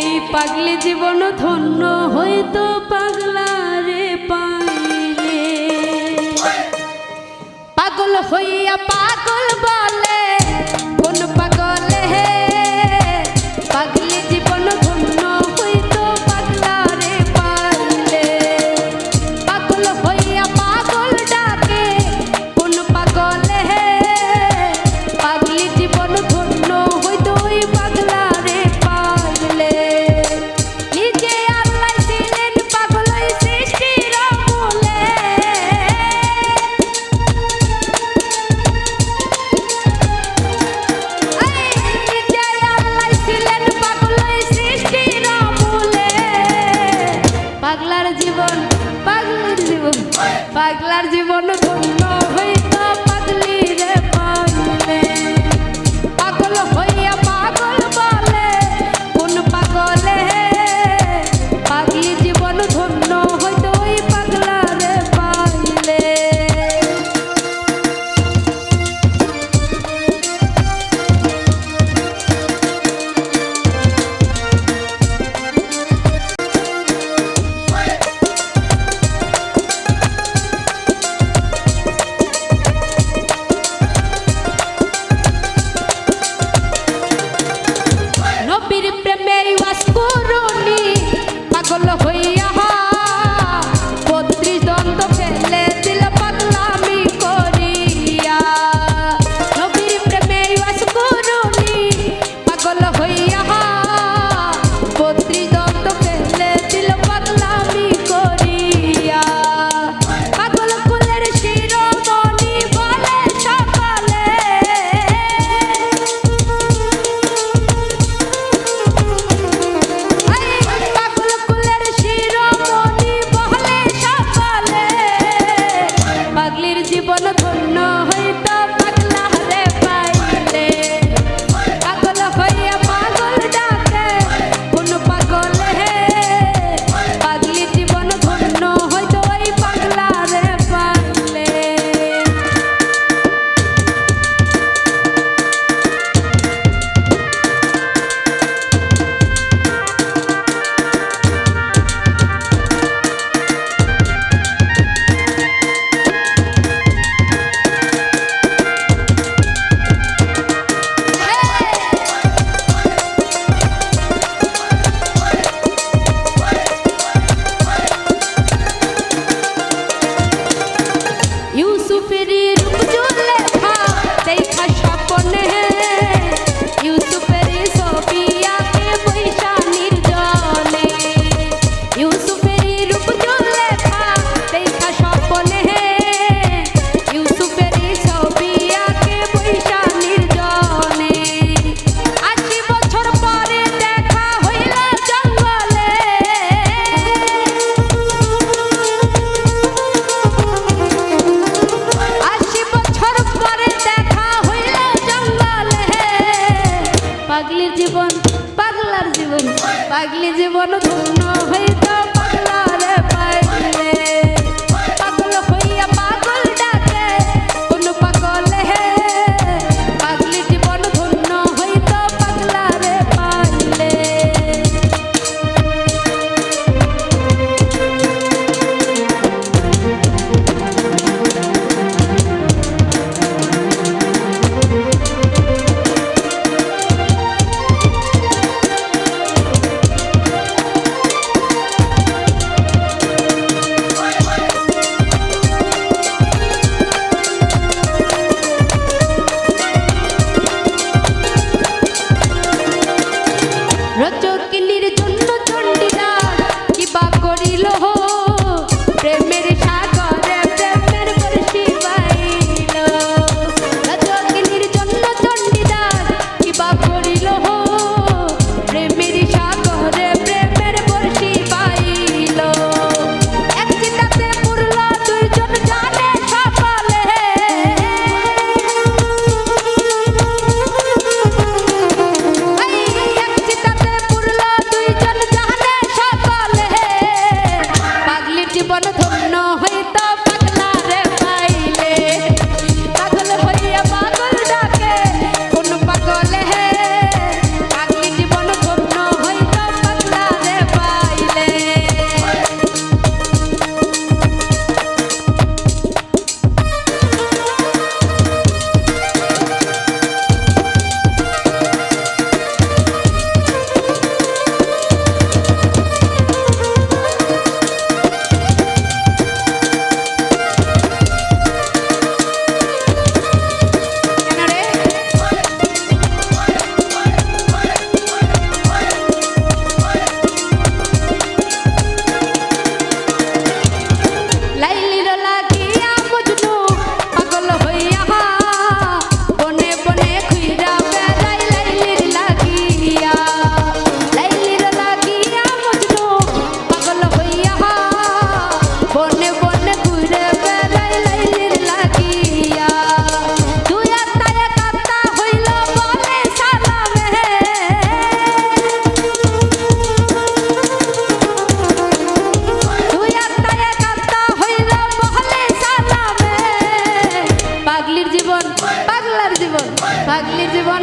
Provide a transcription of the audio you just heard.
এই পাগলে জীবন ধন্য হয়তো পাগলা রে পাগল। হইয়া পাগল পাগলার জীবন পাগলি জীবন পাগলার জীবন পাগলি জীবন ধন্য হয়ে পাগলির জীবন